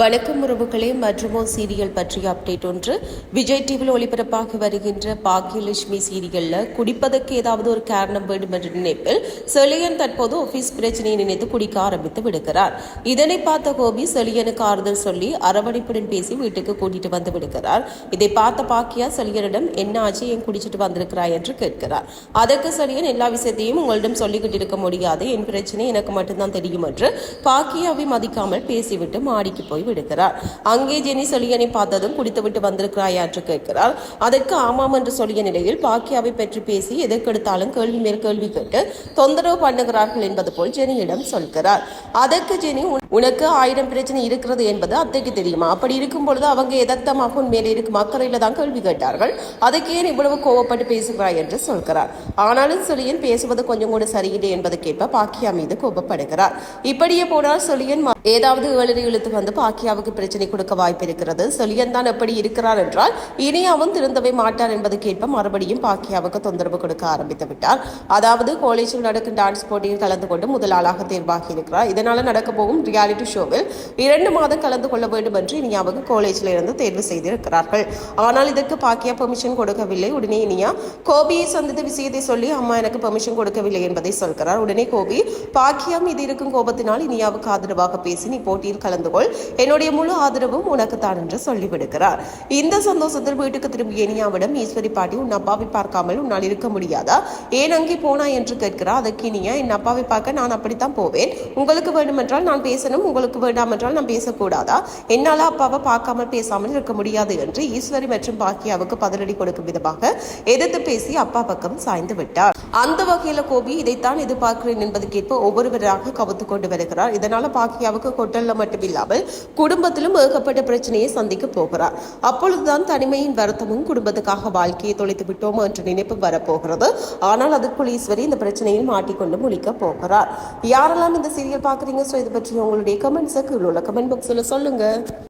வணக்கம் உறவுகளே மற்றுமோ சீரியல் பற்றிய அப்டேட் ஒன்று. விஜய் டிவியில் ஒளிபரப்பாக வருகின்ற பாக்கியலட்சுமி சீரியல்ல குடிப்பதற்கு ஏதாவது ஒரு காரணம் வேண்டும் என்ற நினைப்பில் செலியன் தற்போது ஆபீஸ் பிரச்சனையை நினைத்து குடிக்க ஆரம்பித்து விடுகிறார். இதனை பார்த்த கோபி செலியனுக்கு ஆறுதல் சொல்லி அரவணைப்புடன் பேசி வீட்டுக்கு கூட்டிட்டு வந்து விடுகிறார். இதை பார்த்த பாக்கியா செலியனிடம் என்ன ஆச்சு ஏன் குடிச்சிட்டு வந்திருக்கிறாய்? என்று கேட்கிறார். அதற்கு செலியன் எல்லா விஷயத்தையும் உங்களிடம் சொல்லிக்கிட்டு இருக்க முடியாது. என் பிரச்சனை எனக்கு மட்டும்தான் தெரியும் என்று பாக்கியாவை மதிக்காமல் பேசிவிட்டு மாடிக்கு போய் விடுகிறார் அங்கே ஜெனி சொலியனை பார்த்ததும் குடித்துவிட்டு வந்திருக்கிறாயா என்று கேட்கிறார் அதற்கு ஆமாம் என்று சொல்லிய நிலையில் பாக்கியாவை பற்றி பேசி எதற்கெடுத்தாலும் கேள்வி மேல் கேள்வி கேட்டு தொந்தரவு பண்ணுகிறார்கள் என்பது போல் ஜெனியிடம் சொல்கிறார். அதற்கு ஜெனி "உன்- உனக்கு ஆயிரம் பிரச்சனை இருக்கிறது என்பது அத்தைக்கு தெரியுமா? அப்படி இருக்கும் பொழுது அவங்க எதத்தமாக உன் மேலே இருக்கும் அக்கறையில் தான் கேள்வி கேட்டார்கள். அதுக்கு இவ்வளவு கோவப்பட்டு பேசுகிறாய் என்று சொல்கிறார். ஆனாலும் சொலியன் பேசுவது கொஞ்சம் கூட சரியில்லை என்பதற்கேற்ப பாக்கியா மீது கோபப்படுகிறார். இப்படியே போனால் சொலியன் ம- ஏதாவது ஏழரை இழுத்து வந்து பாக்கியாவுக்கு பிரச்சனை கொடுக்க வாய்ப்பு இருக்கிறது. சொலியன் தான் எப்படி இருக்கிறார் என்றால் இனி அவன் திருந்தவே மாட்டார் என்பதற்கேற்ப மறுபடியும் பாக்கியாவுக்கு தொந்தரவு கொடுக்க ஆரம்பித்து விட்டார். அதாவது காலேஜில் நடக்கும் டான்ஸ் போட்டியில் கலந்து கொண்டு முதல் ஆளாக தேர்வாகி இருக்கிறார். இதனால நடக்க போகும் ரியாலிட்டி ஷோவில் இரண்டு மாதம் கலந்து கொள்ள வேண்டும் என்று இனியாவுக்கு காலேஜில் இருந்து தேர்வு செய்திருக்கிறார்கள். ஆனால் இதற்கு பாக்கியா பெர்மிஷன் கொடுக்கவில்லை. உடனே இனியா கோபியை சந்தித்த விஷயத்தை சொல்லி அம்மா எனக்கு பெர்மிஷன் கொடுக்கவில்லை என்பதை சொல்கிறார். உடனே கோபி பாக்கியா மீது இருக்கும் கோபத்தினால் இனியாவுக்கு ஆதரவாக பேசி நீ போட்டியில் கலந்து கொள். என்னுடைய முழு ஆதரவும் உனக்கு தான் என்று சொல்லிவிடுகிறார். இந்த சந்தோஷத்தில் வீட்டுக்கு திரும்பிய இனியாவிடம் ஈஸ்வரி பாட்டி உன் அப்பாவை பார்க்காமல் உன்னால் இருக்க முடியாதா? ஏன் அங்கே போனா என்று கேட்கிறார். அதற்கு இனியா என் அப்பாவை பார்க்க நான் அப்படித்தான் போவேன். உங்களுக்கு வேண்டுமென்றால் நான் பேசணும் உங்களுக்கு வேண்டாம் என்றால் நான் பேசக்கூடாதா? என்னால் அப்பாவை பார்க்காமல் பேசாமல் இருக்க முடியாது என்று ஈஸ்வரி மற்றும் பாக்கியாவுக்கு பதிலடி கொடுக்கும் விதமாக எதிர்த்து பேசி அப்பா பக்கம் சாய்ந்து விட்டார். அந்த வகையில கோபி இதைத்தான் எதிர்பார்க்கிறேன் என்பதற்கேற்ப ஒவ்வொருவராக கவுத்து கொண்டு வருகிறார். இதனால பாக்கியாவுக்கு கொட்டல்ல மட்டுமில்லாமல் குடும்பத்திலும் ஏகப்பட்ட பிரச்சனையை சந்திக்க போகிறார். அப்பொழுதுதான் தனிமையின் வருத்தமும் குடும்பத்துக்காக வாழ்க்கையை தொலைத்து விட்டோம் என்ற நினைப்பு வரப்போகிறது. ஆனால் அதற்குள் ஈஸ்வரி இந்த பிரச்சனையில் மாட்டிக்கொண்டு முழிக்க போகிறார். யாரெல்லாம் இந்த சீரியல் பார்க்குறீங்க? ஸோ இது பற்றி உங்களுடைய கமெண்ட்ஸை கீழே உள்ள கமெண்ட் பாக்ஸில் சொல்லுங்க.